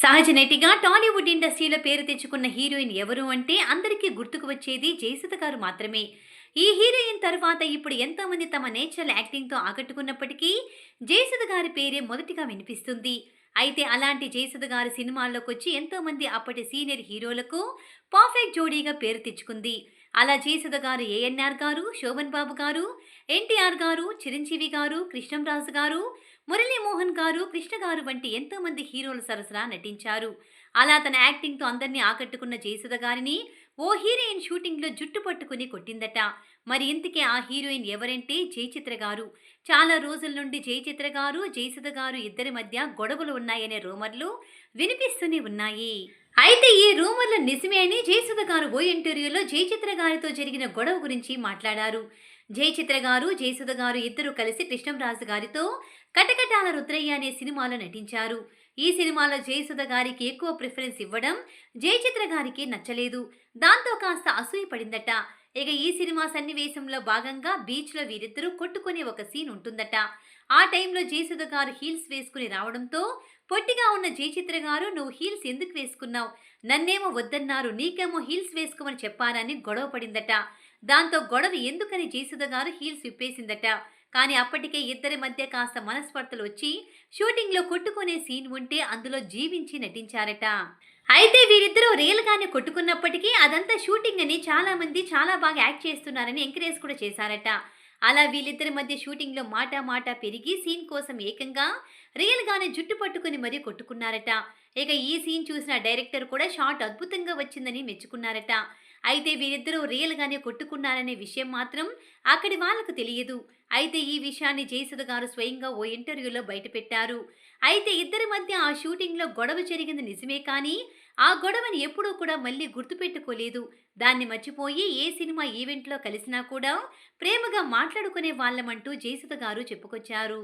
సహజ నటిగా టాలీవుడ్ ఇండస్ట్రీలో పేరు తెచ్చుకున్న హీరోయిన్ ఎవరు అంటే అందరికీ గుర్తుకు వచ్చేది జయసుధ గారు మాత్రమే. ఈ హీరోయిన్ తర్వాత ఇప్పుడు ఎంతోమంది తమ నేచురల్ యాక్టింగ్తో ఆకట్టుకున్నప్పటికీ జయసుధ గారి పేరే మొదటిగా వినిపిస్తుంది. అయితే అలాంటి జయసుధ గారి సినిమాల్లోకి వచ్చి ఎంతోమంది అప్పటి సీనియర్ హీరోలకు పర్ఫెక్ట్ జోడీగా పేరు తెచ్చుకుంది. అలా జయసుధ గారు ఏఎన్ఆర్ గారు శోభన్ బాబు గారు ఎన్టీఆర్ గారు చిరంజీవి గారు కృష్ణంరాజు గారు మురళీమోహన్ గారు కృష్ణ గారు వంటి ఎంతోమంది హీరోల సరసరా నటించారు. అలా తన యాక్టింగ్తో అందరినీ ఆకట్టుకున్న జయసుధ గారిని ఓ హీరోయిన్ షూటింగ్లో జుట్టు పట్టుకుని కొట్టిందట. మరి ఇంతకే ఆ హీరోయిన్ ఎవరంటే జయచిత్ర గారు. చాలా రోజుల నుండి జయచిత్ర గారు జయసుధ గారు ఇద్దరి మధ్య గొడవలు ఉన్నాయనే రూమర్లు వినిపిస్తూనే ఉన్నాయి. అయితే ఈ రూమర్లు నిజమే అని జయసుధ గారు ఓ ఇంటర్వ్యూలో జయచిత్ర గారితో జరిగిన గొడవ గురించి మాట్లాడారు. జయచిత్ర గారు జయసుధ గారు ఇద్దరు కలిసి కృష్ణంరాజు గారితో కటకటాల రుద్రయ్య అనే సినిమాలో నటించారు. ఈ సినిమాలో జయసుధ గారికి ఎక్కువ ప్రిఫరెన్స్ ఇవ్వడం జయచిత్ర గారికి నచ్చలేదు. దాంతో కాస్త అసూయ పడిందట. ఇక ఈ సినిమా సన్నివేశంలో భాగంగా బీచ్లో వీరిద్దరూ కొట్టుకునే ఒక సీన్ ఉంటుందట. ఆ టైంలో జయసుధ గారు హీల్స్ వేసుకుని రావడంతో పొట్టిగా ఉన్న జయచిత్ర గారు నువ్వు హీల్స్ ఎందుకు వేసుకున్నావు? నన్నేమో వద్దన్నారు నీకేమో హీల్స్ వేసుకోమని చెప్పానని గొడవ పడిందట. దాంతో గొడవ ఎందుకని జయసుధ గారు హీల్స్ విప్పేసిందట. కానీ అప్పటికే ఇద్దరి మధ్య కాస్త మనస్పర్ధలు వచ్చి షూటింగ్లో కొట్టుకునే సీన్ ఉంటే అందులో జీవించి నటించారట. అయితే వీరిద్దరూ రియల్గానే కొట్టుకున్నప్పటికీ అదంతా షూటింగ్ అని చాలామంది చాలా బాగా యాక్ట్ చేస్తున్నారని ఎంకరేజ్ కూడా చేశారట. అలా వీళ్ళిద్దరి మధ్య షూటింగ్లో మాట మాట పెరిగి సీన్ కోసం ఏకంగా రియల్గానే జుట్టు పట్టుకుని మరీ కొట్టుకున్నారట. ఇక ఈ సీన్ చూసిన డైరెక్టర్ కూడా షాట్ అద్భుతంగా వచ్చిందని మెచ్చుకున్నారట. అయితే వీరిద్దరూ రియల్గానే కొట్టుకున్నారనే విషయం మాత్రం అక్కడి వాళ్ళకు తెలియదు. అయితే ఈ విషయాన్ని జయసుధ గారు స్వయంగా ఓ ఇంటర్వ్యూలో బయటపెట్టారు. అయితే ఇద్దరి మధ్య ఆ షూటింగ్లో గొడవ జరిగింది నిజమే కానీ ఆ గొడవని ఎప్పుడూ కూడా మళ్ళీ గుర్తుపెట్టుకోలేదు. దాన్ని మర్చిపోయి ఏ సినిమా ఈవెంట్లో కలిసినా కూడా ప్రేమగా మాట్లాడుకునే వాళ్ళమంటూ జయసుధ గారు చెప్పుకొచ్చారు.